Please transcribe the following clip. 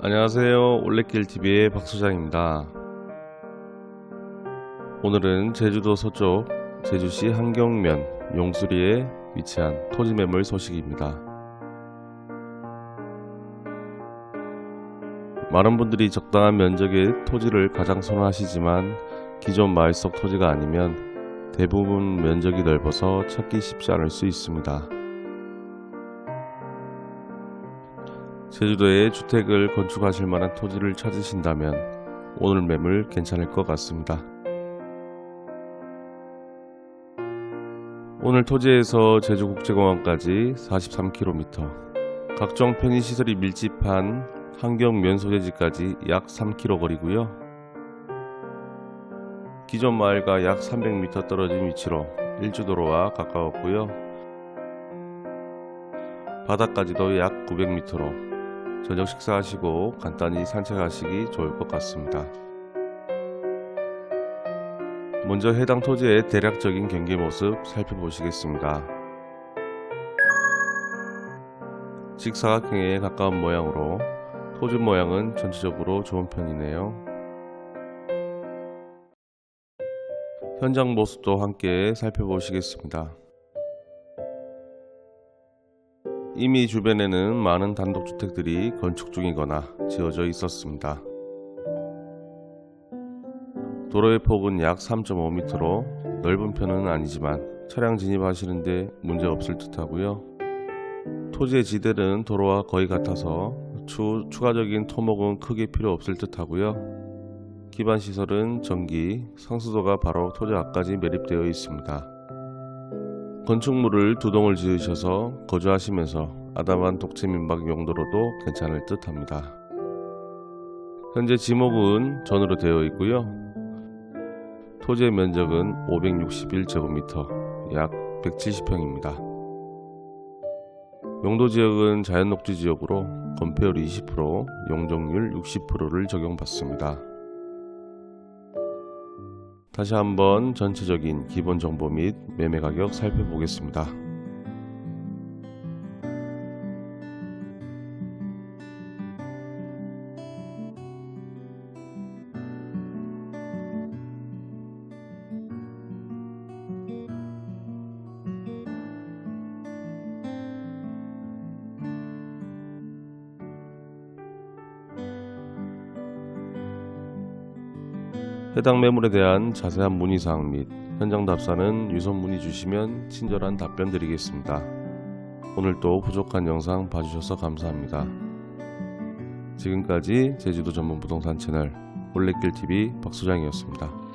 안녕하세요. 올레길TV의 박소장입니다. 오늘은 제주도 서쪽 제주시 한경면 용수리에 위치한 토지 매물 소식입니다. 많은 분들이 적당한 면적의 토지를 가장 선호하시지만 기존 마을 속 토지가 아니면 대부분 면적이 넓어서 찾기 쉽지 않을 수 있습니다. 제주도에 주택을 건축하실 만한 토지를 찾으신다면 오늘 매물 괜찮을 것 같습니다. 오늘 토지에서 제주국제공항까지 43km, 각종 편의시설이 밀집한 환경면 소재지까지 약 3km 거리고요. 기존 마을과 약 300m 떨어진 위치로 일주도로와 가까웠고요. 바다까지도 약 900m로 저녁 식사하시고 간단히 산책하시기 좋을 것 같습니다. 먼저 해당 토지의 대략적인 경계 모습 살펴보시겠습니다. 직사각형에 가까운 모양으로 토지 모양은 전체적으로 좋은 편이네요. 현장 모습도 함께 살펴보시겠습니다. 이미 주변에는 많은 단독주택들이 건축 중이거나 지어져 있었습니다. 도로의 폭은 약 3.5m로 넓은 편은 아니지만 차량 진입하시는데 문제 없을 듯 하고요. 토지의 지대는 도로와 거의 같아서 추, 추가적인 토목은 크게 필요 없을 듯 하고요. 기반 시설은 전기, 상수도가 바로 토지 앞까지 매립되어 있습니다. 건축물을 두 동을 지으셔서 거주하시면서 아담한 독채 민박 용도로도 괜찮을 듯 합니다. 현재 지목은 전으로 되어 있고요. 토지의 면적은 561제곱미터, 약 170평입니다. 용도 지역은 자연녹지 지역으로 건폐율 20%, 용적률 60%를 적용받습니다. 다시 한번 전체적인 기본 정보 및 매매 가격 살펴보겠습니다. 해당 매물에 대한 자세한 문의사항 및 현장 답사는 유선 문의 주시면 친절한 답변 드리겠습니다. 오늘도 부족한 영상 봐주셔서 감사합니다. 지금까지 제주도 전문 부동산 채널 올레길TV 박소장이었습니다.